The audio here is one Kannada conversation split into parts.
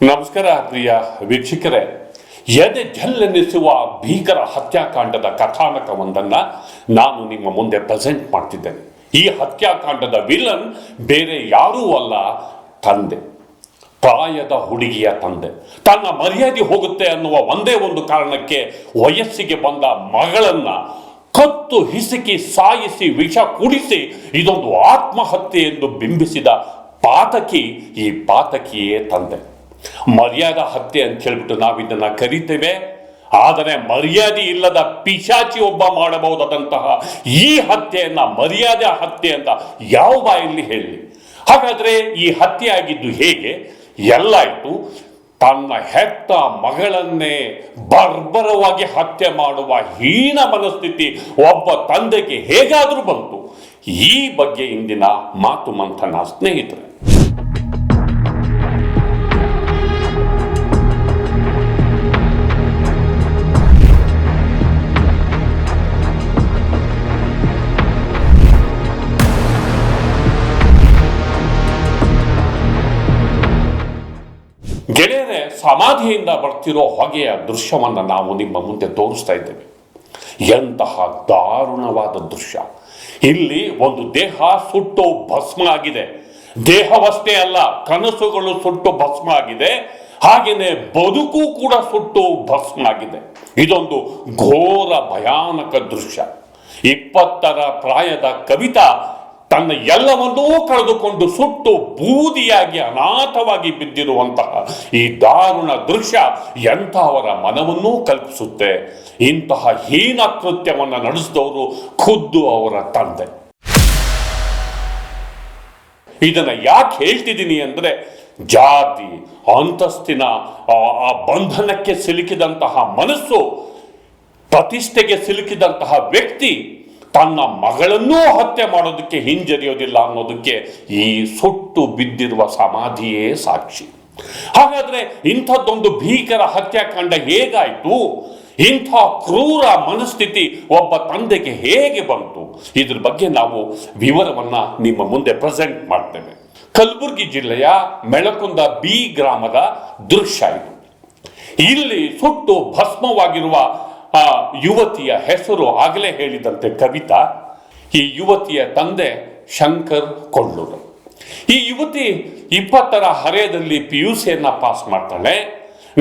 ನಮಸ್ಕಾರ ಪ್ರಿಯ ವೀಕ್ಷಕರೇ. ಎದೆ ಜಲ್ಲೆನಿಸುವ ಭೀಕರ ಹತ್ಯಾಕಾಂಡದ ಕಥಾನಕವೊಂದನ್ನ ನಾನು ನಿಮ್ಮ ಮುಂದೆ ಪ್ರೆಸೆಂಟ್ ಮಾಡ್ತಿದ್ದೇನೆ. ಈ ಹತ್ಯಾಕಾಂಡದ ವಿಲನ್ ಬೇರೆ ಯಾರೂ ಅಲ್ಲ, ತಂದೆ. ಪ್ರಾಯದ ಹುಡುಗಿಯ ತಂದೆ. ತನ್ನ ಮರ್ಯಾದೆ ಹೋಗುತ್ತೆ ಅನ್ನುವ ಒಂದೇ ಒಂದು ಕಾರಣಕ್ಕೆ ವಯಸ್ಸಿಗೆ ಬಂದ ಮಗಳನ್ನ ಕತ್ತು ಹಿಸುಕಿ ಸಾಯಿಸಿ ವಿಷ ಕುಡಿಸಿ ಇದೊಂದು ಆತ್ಮಹತ್ಯೆ ಎಂದು ಬಿಂಬಿಸಿದ ಪಾತಕಿ ಈ ಪಾತಕಿಯೇ ತಂದೆ. ಮರ್ಯಾದಾ ಹತ್ಯೆ ಅಂತ ಹೇಳ್ಬಿಟ್ಟು ನಾವು ಇದನ್ನ ಕರಿತೇವೆ. ಆದರೆ ಮರ್ಯಾದೆ ಇಲ್ಲದ ಪಿಶಾಚಿ ಒಬ್ಬ ಮಾಡಬಹುದಾದಂತಹ ಈ ಹತ್ಯೆಯನ್ನ, ಮರ್ಯಾದೆ ಹತ್ಯೆ ಅಂತ ಯಾವ ಬಾಯಲ್ಲಿ ಹೇಳಿ? ಹಾಗಾದ್ರೆ ಈ ಹತ್ಯೆ ಆಗಿದ್ದು ಹೇಗೆ? ಎಲ್ಲಾಯ್ತು ತನ್ನ ಹೆತ್ತ ಮಗಳನ್ನೇ ಬರ್ಬರವಾಗಿ ಹತ್ಯೆ ಮಾಡುವ ಹೀನ ಮನಸ್ಥಿತಿ ಒಬ್ಬ ತಂದೆಗೆ ಹೇಗಾದ್ರೂ ಬಂತು. ಈ ಬಗ್ಗೆ ಇಂದಿನ ಮಾತು ಮಂಥನ ಸ್ನೇಹಿತರೆ. ಸಮಾಧಿಯಿಂದ ಬರ್ತಿರೋ ಹೊಗೆಯ ದೃಶ್ಯವನ್ನು ನಾವು ನಿಮ್ಮ ಮುಂದೆ ತೋರಿಸ್ತಾ ಇದ್ದೇವೆ. ಎಂತಹ ದಾರುಣವಾದ ದೃಶ್ಯ. ಇಲ್ಲಿ ಒಂದು ದೇಹ ಸುಟ್ಟು ಭಸ್ಮ ಆಗಿದೆ. ದೇಹವಷ್ಟೇ ಅಲ್ಲ, ಕನಸುಗಳು ಸುಟ್ಟು ಭಸ್ಮ ಆಗಿದೆ. ಹಾಗೆಯೇ ಬದುಕು ಕೂಡ ಸುಟ್ಟು ಭಸ್ಮ ಆಗಿದೆ. ಇದೊಂದು ಘೋರ ಭಯಾನಕ ದೃಶ್ಯ. ಇಪ್ಪತ್ತರ ಪ್ರಾಯದ ಕವಿತಾ ತನ್ನ ಎಲ್ಲವನ್ನೂ ಕಳೆದುಕೊಂಡು ಸುಟ್ಟು ಬೂದಿಯಾಗಿ ಅನಾಥವಾಗಿ ಬಿದ್ದಿರುವಂತಹ ಈ ದಾರುಣ ದೃಶ್ಯ ಎಂತಹವರ ಮನವನ್ನೂ ಕಲ್ಪಿಸುತ್ತೆ. ಇಂತಹ ಹೀನ ಕೃತ್ಯವನ್ನು ನಡೆಸಿದವರು ಖುದ್ದು ಅವರ ತಂದೆ. ಇದನ್ನ ಯಾಕೆ ಹೇಳ್ತಿದ್ದೀನಿ ಅಂದರೆ ಜಾತಿ, ಅಂತಸ್ತಿನ ಆ- ಬಂಧನಕ್ಕೆ ಸಿಲುಕಿದಂತಹ ಮನಸ್ಸು, ಪ್ರತಿಷ್ಠೆಗೆ ಸಿಲುಕಿದಂತಹ ವ್ಯಕ್ತಿ ತನ್ನ ಮಗಳನ್ನೂ ಹತ್ಯೆ ಮಾಡೋದಕ್ಕೆ ಹಿಂಜರಿಯೋದಿಲ್ಲ ಅನ್ನೋದಕ್ಕೆ ಈ ಸುಟ್ಟು ಬಿದ್ದಿರುವ ಸಮಾಧಿಯೇ ಸಾಕ್ಷಿ. ಹಾಗಾದ್ರೆ ಇಂಥದ್ದೊಂದು ಭೀಕರ ಹತ್ಯಾಕಾಂಡ ಹೇಗಾಯ್ತು? ಇಂಥ ಕ್ರೂರ ಮನಸ್ಥಿತಿ ಒಬ್ಬ ತಂದೆಗೆ ಹೇಗೆ ಬಂತು? ಇದ್ರ ಬಗ್ಗೆ ನಾವು ವಿವರವನ್ನ ನಿಮ್ಮ ಮುಂದೆ ಪ್ರೆಸೆಂಟ್ ಮಾಡ್ತೇವೆ. ಕಲಬುರಗಿ ಜಿಲ್ಲೆಯ ಮೆಳಕುಂದ ಬಿ ಗ್ರಾಮದ ದೃಶ್ಯ ಇದು. ಇಲ್ಲಿ ಸುಟ್ಟು ಭಸ್ಮವಾಗಿರುವ ಆ ಯುವತಿಯ ಹೆಸರು ಆಗಲೇ ಹೇಳಿದಂತೆ ಕವಿತಾ, ಈ ಯುವತಿಯ ತಂದೆ ಶಂಕರ್ ಕೊಳ್ಳೂರು. ಈ ಯುವತಿ ಇಪ್ಪತ್ತರ ಹರೆಯದಲ್ಲಿ ಪಿ ಯು ಸಿಯನ್ನ ಪಾಸ್ ಮಾಡ್ತಾಳೆ,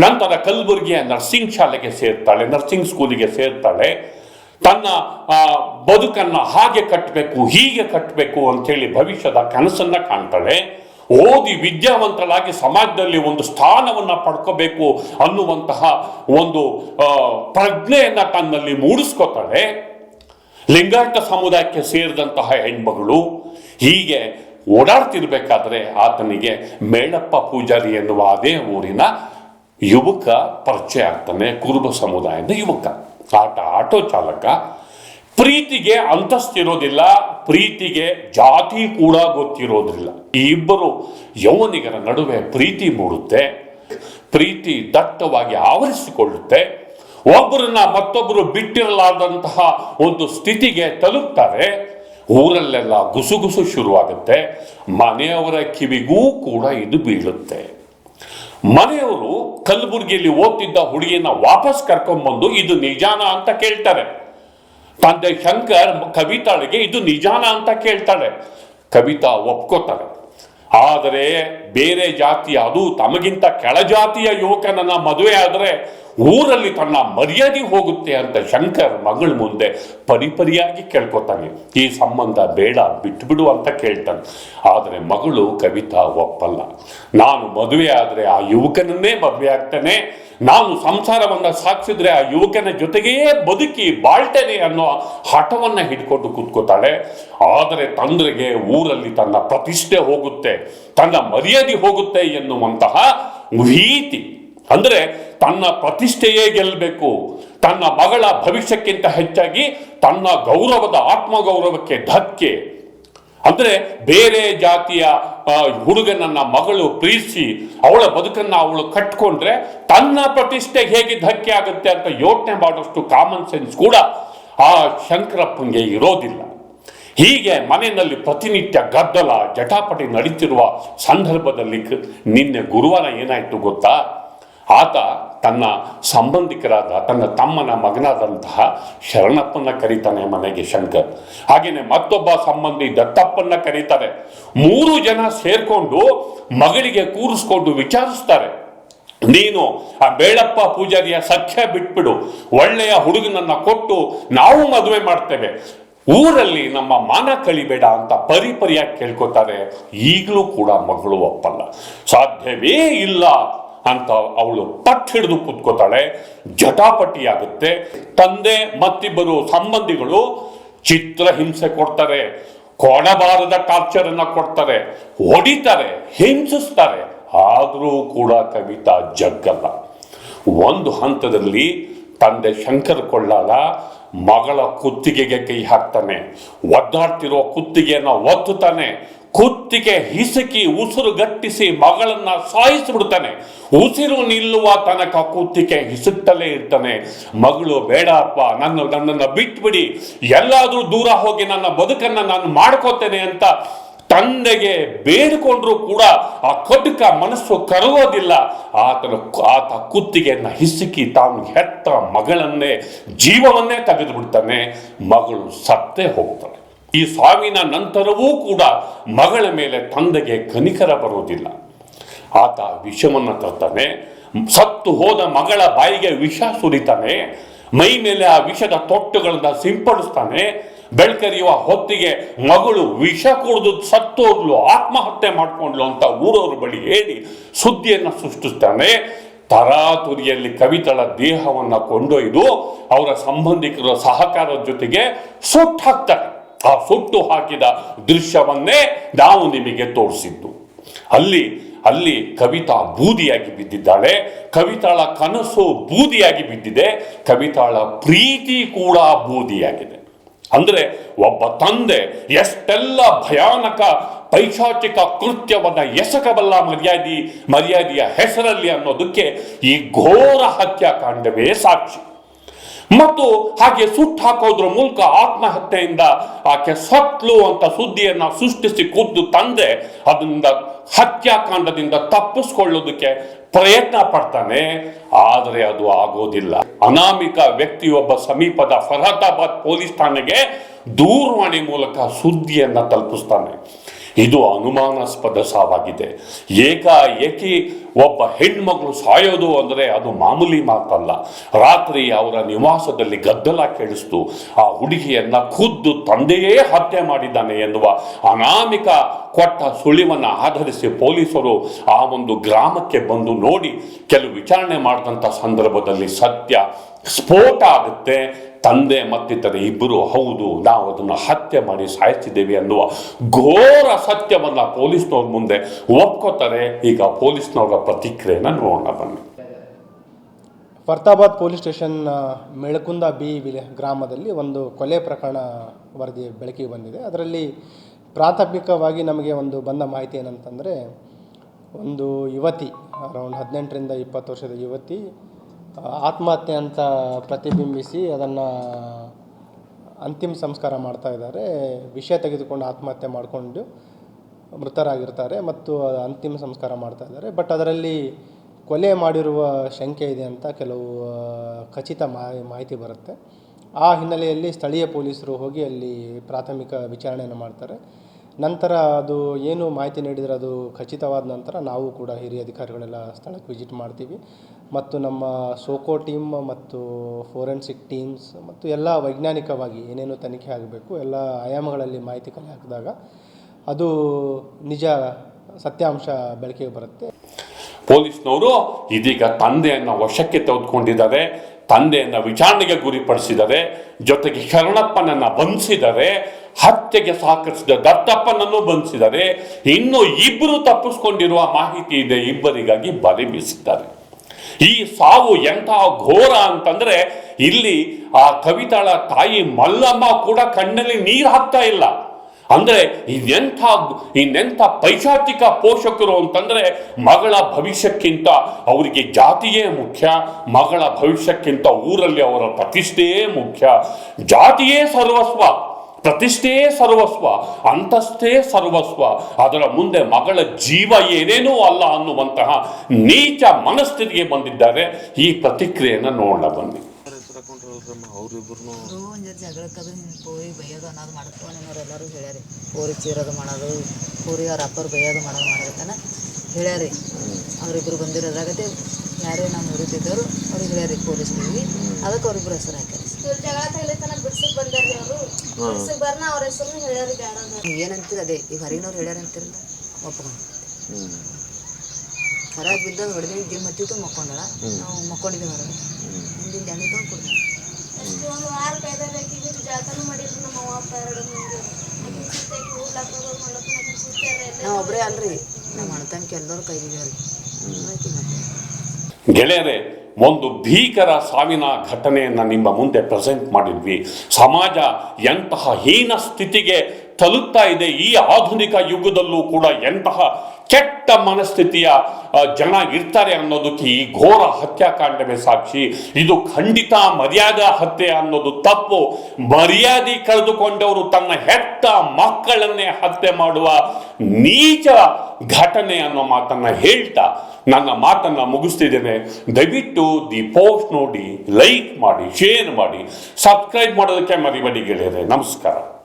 ನಂತರ ಕಲಬುರಗಿಯ ನರ್ಸಿಂಗ್ ಶಾಲೆಗೆ ಸೇರ್ತಾಳೆ, ನರ್ಸಿಂಗ್ ಸ್ಕೂಲಿಗೆ ಸೇರ್ತಾಳೆ. ತನ್ನ ಬದುಕನ್ನು ಹಾಗೆ ಕಟ್ಟಬೇಕು ಹೀಗೆ ಕಟ್ಟಬೇಕು ಅಂತೇಳಿ ಭವಿಷ್ಯದ ಕನಸನ್ನ ಕಾಣ್ತಾಳೆ. ಓದಿ ವಿದ್ಯಾವಂತರಾಗಿ ಸಮಾಜದಲ್ಲಿ ಒಂದು ಸ್ಥಾನವನ್ನ ಪಡ್ಕೋಬೇಕು ಅನ್ನುವಂತಹ ಒಂದು ಪ್ರಜ್ಞೆಯನ್ನು ತನ್ನಲ್ಲಿ ಮೂಡಿಸ್ಕೋತಾಳೆ. ಲಿಂಗಾಯತ ಸಮುದಾಯಕ್ಕೆ ಸೇರಿದಂತಹ ಹೆಣ್ಮಗಳು ಹೀಗೆ ಓಡಾಡ್ತಿರ್ಬೇಕಾದ್ರೆ ಆತನಿಗೆ ಮೇಳಪ್ಪ ಪೂಜಾರಿ ಎನ್ನುವ ಅದೇ ಊರಿನ ಯುವಕ ಪರಿಚಯ ಆಗ್ತಾನೆ, ಕುರುಬ ಸಮುದಾಯದ ಯುವಕ. ಆಟ ಆಟೋ ಚಾಲಕ ಪ್ರೀತಿಗೆ ಅಂತಸ್ತಿರೋದಿಲ್ಲ, ಪ್ರೀತಿಗೆ ಜಾತಿ ಕೂಡ ಗೊತ್ತಿರೋದಿಲ್ಲ. ಈ ಇಬ್ಬರು ಯೌವನಿಗರ ನಡುವೆ ಪ್ರೀತಿ ಮೂಡುತ್ತೆ, ಪ್ರೀತಿ ದಟ್ಟವಾಗಿ ಆವರಿಸಿಕೊಳ್ಳುತ್ತೆ, ಒಬ್ಬರನ್ನ ಮತ್ತೊಬ್ಬರು ಬಿಟ್ಟಿರಲಾದಂತಹ ಒಂದು ಸ್ಥಿತಿಗೆ ತಲುಪ್ತಾರೆ. ಊರಲ್ಲೆಲ್ಲ ಗುಸುಗುಸು ಶುರುವಾಗುತ್ತೆ, ಮನೆಯವರ ಕಿವಿಗೂ ಕೂಡ ಇದು ಬೀಳುತ್ತೆ. ಮನೆಯವರು ಕಲಬುರಗಿಯಲ್ಲಿ ಓದ್ತಿದ್ದ ಹುಡುಗಿಯನ್ನ ವಾಪಸ್ ಕರ್ಕೊಂಡ್ಬಂದು ಇದು ನಿಜಾನ ಅಂತ ಕೇಳ್ತಾರೆ. ತಂದೆ ಶಂಕರ್ ಕವಿತಾಳಿಗೆ ಇದು ನಿಜಾನ ಅಂತ ಕೇಳ್ತಾಳೆ. ಕವಿತಾ ಒಪ್ಕೋತಾಳೆ. ಆದರೆ ಬೇರೆ ಜಾತಿಯ ಅದು ತಮಗಿಂತ ಕೆಳಜಾತಿಯ ಯುವಕನನ್ನ ಮದುವೆ ಆದರೆ ಊರಲ್ಲಿ ತನ್ನ ಮರ್ಯಾದೆ ಹೋಗುತ್ತೆ ಅಂತ ಶಂಕರ್ ಮಗಳ ಮುಂದೆ ಪರಿಪರಿಯಾಗಿ ಕೇಳ್ಕೊತಾನೆ. ಈ ಸಂಬಂಧ ಬೇಡ, ಬಿಟ್ಬಿಡು ಅಂತ ಕೇಳ್ತಾನೆ. ಆದರೆ ಮಗಳು ಕವಿತಾ ಒಪ್ಪಲ್ಲ. ನಾನು ಮದುವೆ ಆದರೆ ಆ ಯುವಕನನ್ನೇ ಮದುವೆ ಆಗ್ತಾನೆ. ನಾನು ಸಂಸಾರವನ್ನು ಸಾಗಿಸಿದ್ರೆ ಆ ಯುವಕನ ಜೊತೆಗೆಯೇ ಬದುಕಿ ಬಾಳ್ತೇನೆ ಅನ್ನೋ ಹಠವನ್ನು ಹಿಡ್ಕೊಂಡು ಕೂತ್ಕೋತಾಳೆ. ಆದರೆ ತಂದ್ರೆಗೆ ಊರಲ್ಲಿ ತನ್ನ ಪ್ರತಿಷ್ಠೆ ಹೋಗುತ್ತೆ, ತನ್ನ ಮರ್ಯಾದೆ ಹೋಗುತ್ತೆ ಎನ್ನುವಂತಹ ಭೀತಿ ಅಂದರೆ ತನ್ನ ಪ್ರತಿಷ್ಠೆಯೇ ಗೆಲ್ಲಬೇಕು ತನ್ನ ಮಗಳ ಭವಿಷ್ಯಕ್ಕಿಂತ ಹೆಚ್ಚಾಗಿ ತನ್ನ ಗೌರವದ ಆತ್ಮಗೌರವಕ್ಕೆ ಧಕ್ಕೆ. ಅಂದ್ರೆ ಬೇರೆ ಜಾತಿಯ ಹುಡುಗನನ್ನ ಮಗಳು ಪ್ರೀತಿಸಿ ಅವಳ ಬದುಕನ್ನ ಅವಳು ಕಟ್ಕೊಂಡ್ರೆ ತನ್ನ ಪ್ರತಿಷ್ಠೆ ಹೇಗೆ ಧಕ್ಕೆ ಆಗುತ್ತೆ ಅಂತ ಯೋಚನೆ ಮಾಡೋಷ್ಟು ಕಾಮನ್ ಸೆನ್ಸ್ ಕೂಡ ಆ ಶಂಕರಪ್ಪಂಗೆ ಇರೋದಿಲ್ಲ. ಹೀಗೆ ಮನೆಯಲ್ಲಿ ಪ್ರತಿನಿತ್ಯ ಗದ್ದಲ, ಜಟಾಪಟಿ ನಡೀತಿರುವ ಸಂದರ್ಭದಲ್ಲಿ ನಿನ್ನೆ ಗುರುವಾರ ಏನಾಯ್ತು ಗೊತ್ತಾ? ಆತ ತನ್ನ ಸಂಬಂಧಿಕರಾದ, ತನ್ನ ತಮ್ಮನ ಮಗನಾದಂತಹ ಶರಣಪ್ಪನ ಕರೀತಾನೆ ಮನೆಗೆ ಶಂಕರ್. ಹಾಗೆಯೇ ಮತ್ತೊಬ್ಬ ಸಂಬಂಧಿ ದತ್ತಪ್ಪನ್ನ ಕರೀತಾರೆ. ಮೂರು ಜನ ಸೇರ್ಕೊಂಡು ಮಗಳಿಗೆ ಕೂರಿಸ್ಕೊಂಡು ವಿಚಾರಿಸ್ತಾರೆ. ನೀನು ಆ ಬೇಳಪ್ಪ ಪೂಜಾರಿಯ ಸಖ್ಯ ಬಿಟ್ಬಿಡು. ಒಳ್ಳೆಯ ಹುಡುಗನನ್ನ ಕೊಟ್ಟು ನಾವು ಮದುವೆ ಮಾಡ್ತೇವೆ. ಊರಲ್ಲಿ ನಮ್ಮ ಮಾನ ಕಳಿಬೇಡ ಅಂತ ಪರಿಪರಿಯಾಗಿ ಕೇಳ್ಕೊತಾರೆ. ಈಗಲೂ ಕೂಡ ಮಗಳು ಒಪ್ಪಲ್ಲ. ಸಾಧ್ಯವೇ ಇಲ್ಲ. ಅಂತ ಅವಳು ಪಟ್ಟು ಹಿಡಿದು ಕೂತ್ಕೋತಾಳೆ. ಜಟಾಪಟಿ ಆಗುತ್ತೆ ತಂದೆ, ಮತ್ತಿಬ್ಬರು ಸಂಬಂಧಿಗಳು ಚಿತ್ರ ಹಿಂಸೆ ಕೊಡ್ತಾರೆ. ಕೊಡಬಾರದ ಟಾರ್ಚರ್ ಅನ್ನ ಕೊಡ್ತಾರೆ. ಹೊಡಿತಾರೆ, ಹಿಂಸಿಸ್ತಾರೆ. ಆದರೂ ಕೂಡ ಕವಿತಾ ಜಗ್ಗಲ್ಲ. ಒಂದು ಹಂತದಲ್ಲಿ ತಂದೆ ಶಂಕರ್ ಕೊಳ್ಳಾಲ ಮಗಳ ಕುತ್ತಿಗೆಗೆ ಕೈ ಹಾಕ್ತಾನೆ. ಒದ್ದಾಡ್ತಿರೋ ಕುತ್ತಿಗೆಯನ್ನ ಒತ್ತುತ್ತಾನೆ. ಕುತ್ತಿಗೆ ಹಿಸುಕಿ ಉಸಿರು ಗಟ್ಟಿಸಿ ಮಗಳನ್ನ ಸಾಯಿಸಿಬಿಡ್ತಾನೆ. ಉಸಿರು ನಿಲ್ಲುವ ತನಕ ಕುತ್ತಿಗೆ ಹಿಸುತ್ತಲೇ ಇರ್ತಾನೆ. ಮಗಳು, ಬೇಡಪ್ಪ, ನನ್ನ, ನನ್ನನ್ನು ಬಿಟ್ಬಿಡಿ. ಎಲ್ಲಾದ್ರೂ ದೂರ ಹೋಗಿ ನನ್ನ ಬದುಕನ್ನ ನಾನು ಮಾಡ್ಕೋತೇನೆ ಅಂತ ತಂದೆಗೆ ಬೇಡಿಕೊಂಡ್ರು ಕೂಡ ಆ ಕಟುಕ ಮನಸ್ಸು ಕರಗೋದಿಲ್ಲ. ಆತನ ಆತ ಕುತ್ತಿಗೆಯನ್ನ ಹಿಸುಕಿ ತಾನು ಹೆತ್ತ ಮಗಳನ್ನೇ, ಜೀವವನ್ನೇ ತೆಗೆದು ಬಿಡ್ತಾನೆ ಮಗಳು ಸತ್ತೇ ಹೋಗ್ತಾಳೆ. ಈ ಸಾವಿನ ನಂತರವೂ ಕೂಡ ಮಗಳ ಮೇಲೆ ತಂದೆಗೆ ಕನಿಕರ ಬರುವುದಿಲ್ಲ. ಆತ ವಿಷವನ್ನು ತರ್ತಾನೆ, ಸತ್ತು ಹೋದ ಮಗಳ ಬಾಯಿಗೆ ವಿಷ ಸುರಿತಾನೆ, ಮೈ ಮೇಲೆ ಆ ವಿಷದ ತೊಟ್ಟುಗಳನ್ನು ಸಿಂಪಡಿಸ್ತಾನೆ, ಬೆಳ್ಕರಿಯುವ ಹೊತ್ತಿಗೆ ಮಗಳು ವಿಷ ಕುಡಿದು ಸತ್ತೋದ್ಲು ಆತ್ಮಹತ್ಯೆ ಮಾಡಿಕೊಂಡ್ಲು ಅಂತ ಊರವ್ರ ಬಳಿ ಹೇಳಿ ಸುದ್ದಿಯನ್ನು ಸೃಷ್ಟಿಸ್ತಾನೆ. ತರಾತುರಿಯಲ್ಲಿ ಕವಿತಳ ದೇಹವನ್ನು ಕೊಂಡೊಯ್ದು ಅವರ ಸಂಬಂಧಿಕರ ಸಹಕಾರದ ಜೊತೆಗೆ ಸುಟ್ಟು ಹಾಕ್ತಾರೆ ಆ ಸುಟ್ಟು ಹಾಕಿದ ದೃಶ್ಯವನ್ನೇ ನಾವು ನಿಮಗೆ ತೋರಿಸಿದ್ದು. ಅಲ್ಲಿ ಅಲ್ಲಿ ಕವಿತಾ ಬೂದಿಯಾಗಿ ಬಿದ್ದಿದ್ದಾಳೆ. ಕವಿತಾಳ ಕನಸು ಬೂದಿಯಾಗಿ ಬಿದ್ದಿದೆ. ಕವಿತಾಳ ಪ್ರೀತಿ ಕೂಡ ಬೂದಿಯಾಗಿದೆ. ಅಂದ್ರೆ ಒಬ್ಬ ತಂದೆ ಎಷ್ಟೆಲ್ಲ ಭಯಾನಕ ಪೈಶಾಚಿಕ ಕೃತ್ಯವನ್ನ ಎಸಕಬಲ್ಲ ಮರ್ಯಾದಿ, ಮರ್ಯಾದೆಯ ಹೆಸರಲ್ಲಿ ಅನ್ನೋದಕ್ಕೆ ಈ ಘೋರ ಹತ್ಯಾಕಾಂಡವೇ ಸಾಕ್ಷಿ. ಮತ್ತು ಹಾಗೆ ಸುಟ್ಟು ಹಾಕೋದ್ರ ಮೂಲಕ ಆತ್ಮಹತ್ಯೆಯಿಂದ ಆಕೆ ಸತ್ಲು ಅಂತ ಸುದ್ದಿಯನ್ನ ಸೃಷ್ಟಿಸಿ ಕುದ್ದು ತಂದೆ ಅದರಿಂದ ಹತ್ಯಾಕಾಂಡದಿಂದ ತಪ್ಪಿಸ್ಕೊಳ್ಳೋದಕ್ಕೆ ಪ್ರಯತ್ನ ಪಡ್ತಾನೆ. ಆದರೆ ಅದು ಆಗೋದಿಲ್ಲ. ಅನಾಮಿಕ ವ್ಯಕ್ತಿಯೊಬ್ಬ ಸಮೀಪದ ಫರಹಾಬಾದ್ ಪೊಲೀಸ್ ಠಾಣೆಗೆ ದೂರವಾಣಿ ಮೂಲಕ ಸುದ್ದಿಯನ್ನ ತಲುಪಿಸ್ತಾನೆ. ಇದು ಅನುಮಾನಾಸ್ಪದ ಸಾವಾಗಿದೆ. ಏಕಾಏಕಿ ಒಬ್ಬ ಹೆಣ್ಮಗಳು ಸಾಯೋದು ಅಂದರೆ ಅದು ಮಾಮೂಲಿ ಮಾತಲ್ಲ. ರಾತ್ರಿ ಅವರ ನಿವಾಸದಲ್ಲಿ ಗದ್ದಲ ಕೇಳಿಸ್ತು. ಆ ಹುಡುಗಿಯನ್ನ ಖುದ್ದು ತಂದೆಯೇ ಹತ್ಯೆ ಮಾಡಿದ್ದಾನೆ ಎನ್ನುವ ಅನಾಮಿಕ ಕೊಟ್ಟ ಸುಳಿವನ್ನು ಆಧರಿಸಿ ಪೊಲೀಸರು ಆ ಒಂದು ಗ್ರಾಮಕ್ಕೆ ಬಂದು ನೋಡಿ ಕೆಲವು ವಿಚಾರಣೆ ಮಾಡಿದಂಥ ಸಂದರ್ಭದಲ್ಲಿ ಸತ್ಯ ಸ್ಫೋಟ ಆಗುತ್ತೆ. ತಂದೆ ಮತ್ತಿತರ ಇಬ್ಬರು ಹೌದು, ನಾವು ಅದನ್ನು ಹತ್ಯೆ ಮಾಡಿ ಸಾಯಿಸಿದ್ದೇವೆ ಅನ್ನುವ ಘೋರ ಸತ್ಯವನ್ನು ಪೊಲೀಸ್ನವ್ರ ಮುಂದೆ ಒಪ್ಕೋತಾರೆ. ಈಗ ಪೊಲೀಸ್ನವರ ಪ್ರತಿಕ್ರಿಯೆನ ನೋಡೋಣ ಬನ್ನಿ. Farhatabad police station Melakunda B ವಿಲೆ ಗ್ರಾಮದಲ್ಲಿ ಒಂದು ಕೊಲೆ ಪ್ರಕರಣ ವರದಿ ಬೆಳಕಿಗೆ ಬಂದಿದೆ. ಅದರಲ್ಲಿ ಪ್ರಾಥಮಿಕವಾಗಿ ನಮಗೆ ಒಂದು ಬಂದ ಮಾಹಿತಿ ಏನಂತಂದರೆ, ಒಂದು ಯುವತಿ, ಅರೌಂಡ್ ಹದಿನೆಂಟರಿಂದ ಇಪ್ಪತ್ತು ವರ್ಷದ ಯುವತಿ ಆತ್ಮಹತ್ಯೆ ಅಂತ ಪ್ರತಿಬಿಂಬಿಸಿ ಅದನ್ನು ಅಂತಿಮ ಸಂಸ್ಕಾರ ಮಾಡ್ತಾ ಇದ್ದಾರೆ. ವಿಷಯ ತೆಗೆದುಕೊಂಡು ಆತ್ಮಹತ್ಯೆ ಮಾಡಿಕೊಂಡು ಮೃತರಾಗಿರ್ತಾರೆ ಮತ್ತು ಅಂತಿಮ ಸಂಸ್ಕಾರ ಮಾಡ್ತಾ ಇದ್ದಾರೆ. ಬಟ್ ಅದರಲ್ಲಿ ಕೊಲೆ ಮಾಡಿರುವ ಶಂಕೆ ಇದೆ ಅಂತ ಕೆಲವು ಖಚಿತ ಮಾಹಿ ಮಾಹಿತಿ ಬರುತ್ತೆ. ಆ ಹಿನ್ನೆಲೆಯಲ್ಲಿ ಸ್ಥಳೀಯ ಪೊಲೀಸರು ಹೋಗಿ ಅಲ್ಲಿ ಪ್ರಾಥಮಿಕ ವಿಚಾರಣೆಯನ್ನು ಮಾಡ್ತಾರೆ. ನಂತರ ಅದು ಏನು ಮಾಹಿತಿ ನೀಡಿದರೆ ಅದು ಖಚಿತವಾದ ನಂತರ ನಾವು ಕೂಡ ಹಿರಿಯ ಅಧಿಕಾರಿಗಳೆಲ್ಲ ಸ್ಥಳಕ್ಕೆ ವಿಸಿಟ್ ಮಾಡ್ತೀವಿ. ಮತ್ತು ನಮ್ಮ ಸೋಕೋ ಟೀಮ್ ಮತ್ತು ಫೋರೆನ್ಸಿಕ್ ಟೀಮ್ಸ್ ಮತ್ತು ಎಲ್ಲ ವೈಜ್ಞಾನಿಕವಾಗಿ ಏನೇನು ತನಿಖೆ ಆಗಬೇಕು, ಎಲ್ಲ ಆಯಾಮಗಳಲ್ಲಿ ಮಾಹಿತಿ ಕಲೆ ಹಾಕಿದಾಗ ಅದು ನಿಜ ಸತ್ಯಾಂಶ ಬೆಳಕಿಗೆ ಬರುತ್ತೆ. ಪೊಲೀಸ್ನವರು ಇದೀಗ ತಂದೆಯನ್ನು ವಶಕ್ಕೆ ತೆಗೆದುಕೊಂಡಿದ್ದಾರೆ, ತಂದೆಯನ್ನು ವಿಚಾರಣೆಗೆ ಗುರಿಪಡಿಸಿದ್ದಾರೆ, ಜೊತೆಗೆ ಶರಣಪ್ಪನನ್ನು ಬಂಧಿಸಿದ್ದಾರೆ, ಹತ್ಯೆಗೆ ಸಹಕರಿಸಿದ ದತ್ತಪ್ಪನನ್ನು ಬಂಧಿಸಿದ್ದಾರೆ, ಇನ್ನು ಇಬ್ಬರು ತಪ್ಪಿಸ್ಕೊಂಡಿರುವ ಮಾಹಿತಿ ಇದೆ, ಇಬ್ಬರಿಗಾಗಿ ಬಲಿ ಬೀಸಿದ್ದಾರೆ. ಈ ಸಾವು ಎಂಥ ಘೋರ ಅಂತಂದ್ರೆ ಇಲ್ಲಿ ಆ ಕವಿತಾಳ ತಾಯಿ ಮಲ್ಲಮ್ಮ ಕೂಡ ಕಣ್ಣಲ್ಲಿ ನೀರು ಹಾಕ್ತಾ ಇಲ್ಲ. ಅಂದ್ರೆ ಇದೆಂಥ ಇನ್ನೆಂಥ ಪೈಶಾಚಿಕ ಪೋಷಕರು ಅಂತಂದ್ರೆ ಮಗಳ ಭವಿಷ್ಯಕ್ಕಿಂತ ಅವರಿಗೆ ಜಾತಿಯೇ ಮುಖ್ಯ, ಮಗಳ ಭವಿಷ್ಯಕ್ಕಿಂತ ಊರಲ್ಲಿ ಅವರ ಪ್ರತಿಷ್ಠೆಯೇ ಮುಖ್ಯ, ಜಾತಿಯೇ ಸರ್ವಸ್ವ. ಪ್ರತಿಷ್ಠೆ ಸರ್ವಸ್ವ ಅಂತಸ್ಥೇ ಸರ್ವಸ್ವ. ಅದರ ಮುಂದೆ ಮಗಳ ಜೀವ ಏನೇನೂ ಅಲ್ಲ ಅನ್ನುವಂತಹ ನೀಚ ಮನಸ್ಥಿತಿಗೆ ಬಂದಿದ್ದಾರೆ. ಈ ಪ್ರತಿಕ್ರಿಯೆಯನ್ನು ನೋಡ ಬನ್ನಿ. ಅವ್ರಿಬ್ರು ಒಂದು ಜಗಳಕ್ಕದು ಹಿಂಗೆ ಪೋರಿ ಬೈಯೋದು ಅನ್ನೋದು ಮಾಡ್ಕೊಂಡು ಎಲ್ಲರೂ ಹೇಳ್ಯಾರಿ. ಪೋರಿ ಚೀರೋದು ಮಾಡೋದು ಪೋರಿ ಅವ್ರ ಅಪ್ಪರು ಬೈಯೋದು ಮಾಡೋದು ಮಾಡೋದಕ್ಕನ ಹೇಳ್ಯಾರಿ. ಅವ್ರಿಬ್ರು ಬಂದಿರೋದ್ರಾಗತ್ತೆ ಯಾರೇ ನಮ್ಮ ಊರಿದ್ದವರು ಅವ್ರಿಗೆ ಹೇಳ್ಯಾರಿ ಪೊಲೀಸ್ ಅದಕ್ಕೆ ಅವ್ರಿಬ್ರು ಹೆಸರು ಹಾಕ್ಯಾರಿ. ಜಗಳ ತಗಲಿತನ ಬಿಡ್ಸಕ್ ಬಂದಾರ್ರಿ ಅವರು. ಬಿಡ್ಸಕ್ ಬರ್ನ ಅವ್ರ ಹೆಸರು ಹೇಳ್ಯಾರಿ ಬೇಡ ಅಂತ. ನೀವು ಏನಂತೀರ ಅದೇ ಈಗ ಹೊರಗಿನವ್ರು ಹೇಳ್ಯಾರ ಅಂತಿರಲ್ಲ ಒಪ್ಕೊಂಡು. ಹೊರಗೆ ಬಿದ್ದಾಗ ಹೊಡೆದು ಜಿಮ್ ಹತ್ತಿತ್ತು ಮಕ್ಕೊಂಡಳ ನಾವು ಮಕ್ಕೊಂಡಿದ್ದೀವಿ ಹೊರಗೆ. ಹಿಂದಿನ ಎಣ್ಣೆ ತೊಗೊಂಡು ಕೊಡ್ತಾರೆ ಅಷ್ಟು ಒಂದು ವಾರ ಜಾತನ ಮಾಡಿದ್ರು ನಮ್ಮ ಅವ್ವ ಅಪ್ಪ ಎರಡು ಮಂದಿ. ನಾವು ಒಬ್ಬರೇ ಅಲ್ರಿ. ನಮ್ಮ ಎಲ್ಲರೂ ಕೈದಿದ್ದೇವೆ ಆಕಿ ಮತ್ತೆ. ಗೆಳೆಯರೆ ಒಂದು ಭೀಕರ ಸಾವಿನ ಘಟನೆಯನ್ನು ನಿಮ್ಮ ಮುಂದೆ ಪ್ರೆಸೆಂಟ್ ಮಾಡಿದ್ವಿ. ಸಮಾಜ ಎಂತಹ ಹೀನ ಸ್ಥಿತಿಗೆ ತಲುಪ್ತಾ ಇದೆ ಈ ಆಧುನಿಕ ಯುಗದಲ್ಲೂ ಕೂಡ ಎಂತಹ ಕೆಟ್ಟ ಮನಸ್ಥಿತಿಯ ಜನ ಇರ್ತಾರೆ ಅನ್ನೋದಕ್ಕೆ ಈ ಘೋರ ಹತ್ಯಾಕಾಂಡವೇ ಸಾಕ್ಷಿ. ಇದು ಖಂಡಿತ ಮರ್ಯಾದಾ ಹತ್ಯೆ ಅನ್ನೋದು ತಪ್ಪು. ಮರ್ಯಾದೆ ಕಳೆದುಕೊಂಡವರು ತನ್ನ ಹೆತ್ತ ಮಕ್ಕಳನ್ನೇ ಹತ್ಯೆ ಮಾಡುವ ನೀಚ ಘಟನೆ ಅನ್ನೋ ಮಾತನ್ನ ಹೇಳ್ತಾ ನನ್ನ ಮಾತನ್ನ ಮುಗಿಸ್ತಿದ್ದೇನೆ. ದಯವಿಟ್ಟು ದಿ ಪೋಸ್ಟ್ ನೋಡಿ, ಲೈಕ್ ಮಾಡಿ, ಶೇರ್ ಮಾಡಿ, ಸಬ್ಸ್ಕ್ರೈಬ್ ಮಾಡೋದಕ್ಕೆ ಮರಿಬೇಡಿ ಗೆಳೆಯರೆ. ನಮಸ್ಕಾರ.